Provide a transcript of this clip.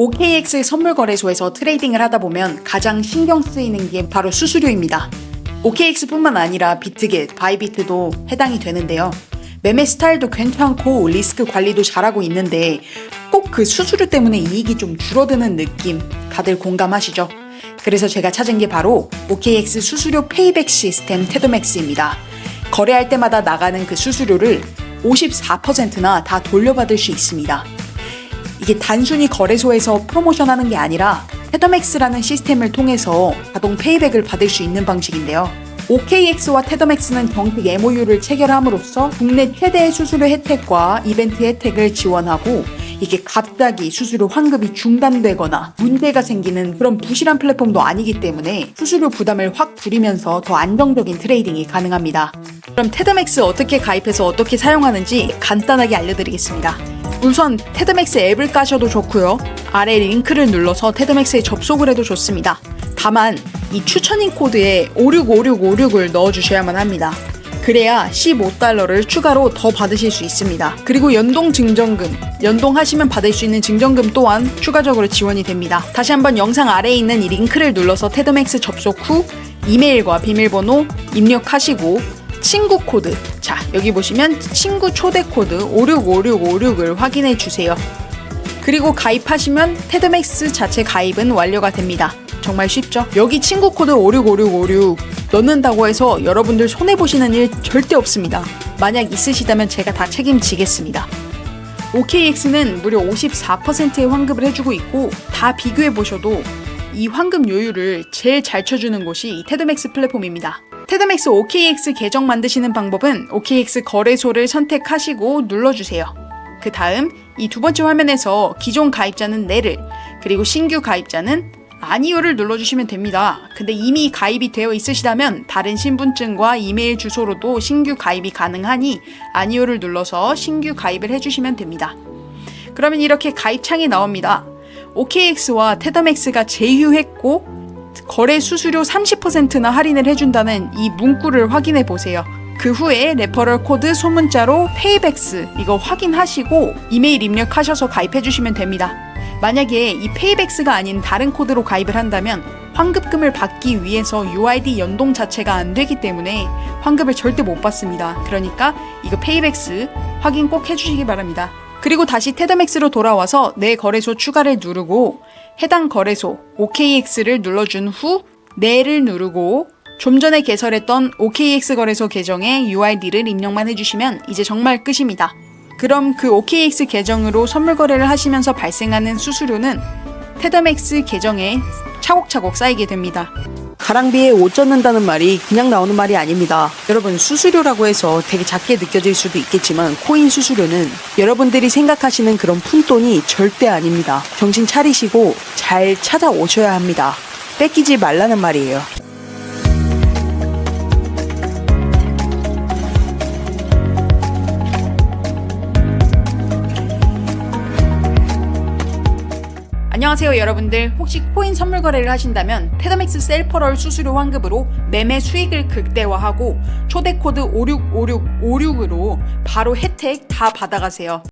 OKX 선물 거래소에서 트레이딩을 하다 보면 가장 신경 쓰이는 게 바로 수수료입니다. OKX뿐만 아니라 비트겟, 바이비트도 해당이 되는데요. 매매 스타일도 괜찮고 리스크 관리도 잘하고 있는데 꼭 그 수수료 때문에 이익이 좀 줄어드는 느낌 다들 공감하시죠? 그래서 제가 찾은 게 바로 OKX 수수료 페이백 시스템 테드맥스입니다. 거래할 때마다 나가는 그 수수료를 54%나 다 돌려받을 수 있습니다. 이게 단순히 거래소에서 프로모션하는 게 아니라 테더맥스라는 시스템을 통해서 자동 페이백을 받을 수 있는 방식인데요. OKX와 테더맥스는 정식 MOU를 체결함으로써 국내 최대의 수수료 혜택과 이벤트 혜택을 지원하고 이게 갑자기 수수료 환급이 중단되거나 문제가 생기는 그런 부실한 플랫폼도 아니기 때문에 수수료 부담을 확 줄이면서 더 안정적인 트레이딩이 가능합니다. 그럼 테더맥스 어떻게 가입해서 어떻게 사용하는지 간단하게 알려드리겠습니다. 우선 테드맥스 앱을 까셔도 좋고요. 아래 링크를 눌러서 테드맥스에 접속을 해도 좋습니다. 다만 이 추천인 코드에 565656을 넣어주셔야만 합니다. 그래야 15달러를 추가로 더 받으실 수 있습니다. 그리고 연동 증정금, 연동하시면 받을 수 있는 증정금 또한 추가적으로 지원이 됩니다. 다시 한번 영상 아래에 있는 이 링크를 눌러서 테드맥스 접속 후 이메일과 비밀번호 입력하시고 친구 코드. 자, 여기 보시면 친구 초대 코드 565656을 확인해 주세요. 그리고 가입하시면 테드맥스 자체 가입은 완료가 됩니다. 정말 쉽죠? 여기 친구 코드 565656 넣는다고 해서 여러분들 손해보시는 일 절대 없습니다. 만약 있으시다면 제가 다 책임지겠습니다. OKX는 무려 54%의 환급을 해주고 있고 다 비교해 보셔도 이 환급 요율을 제일 잘 쳐주는 곳이 이 테드맥스 플랫폼입니다. 테드맥스 OKX 계정 만드시는 방법은 OKX 거래소를 선택하시고 눌러주세요. 그 다음 이 두 번째 화면에서 기존 가입자는 네를 그리고 신규 가입자는 아니요를 눌러주시면 됩니다. 근데 이미 가입이 되어 있으시다면 다른 신분증과 이메일 주소로도 신규 가입이 가능하니 아니요를 눌러서 신규 가입을 해주시면 됩니다. 그러면 이렇게 가입창이 나옵니다. OKX와 테더맥스가 제휴했고 거래 수수료 30%나 할인을 해준다는 이 문구를 확인해 보세요. 그 후에 레퍼럴 코드 소문자로 페이백스 이거 확인하시고 이메일 입력하셔서 가입해 주시면 됩니다. 만약에 이 페이백스가 아닌 다른 코드로 가입을 한다면 환급금을 받기 위해서 UID 연동 자체가 안 되기 때문에 환급을 절대 못 받습니다. 그러니까 이거 페이백스 확인 꼭 해주시기 바랍니다. 그리고 다시 테더맥스로 돌아와서 내 거래소 추가를 누르고 해당 거래소 OKX를 눌러준 후 내를 누르고 좀 전에 개설했던 OKX 거래소 계정에 UID를 입력만 해주시면 이제 정말 끝입니다. 그럼 그 OKX 계정으로 선물 거래를 하시면서 발생하는 수수료는 테더맥스 계정에 차곡차곡 쌓이게 됩니다. 가랑비에 옷 젖는다는 말이 그냥 나오는 말이 아닙니다. 여러분 수수료라고 해서 되게 작게 느껴질 수도 있겠지만 코인 수수료는 여러분들이 생각하시는 그런 푼돈이 절대 아닙니다. 정신 차리시고 잘 찾아오셔야 합니다. 뺏기지 말라는 말이에요. 안녕하세요 여러분들 혹시 코인 선물 거래를 하신다면 테더맥스 셀퍼럴 수수료 환급으로 매매 수익을 극대화하고 초대 코드 565656으로 바로 혜택 다 받아가세요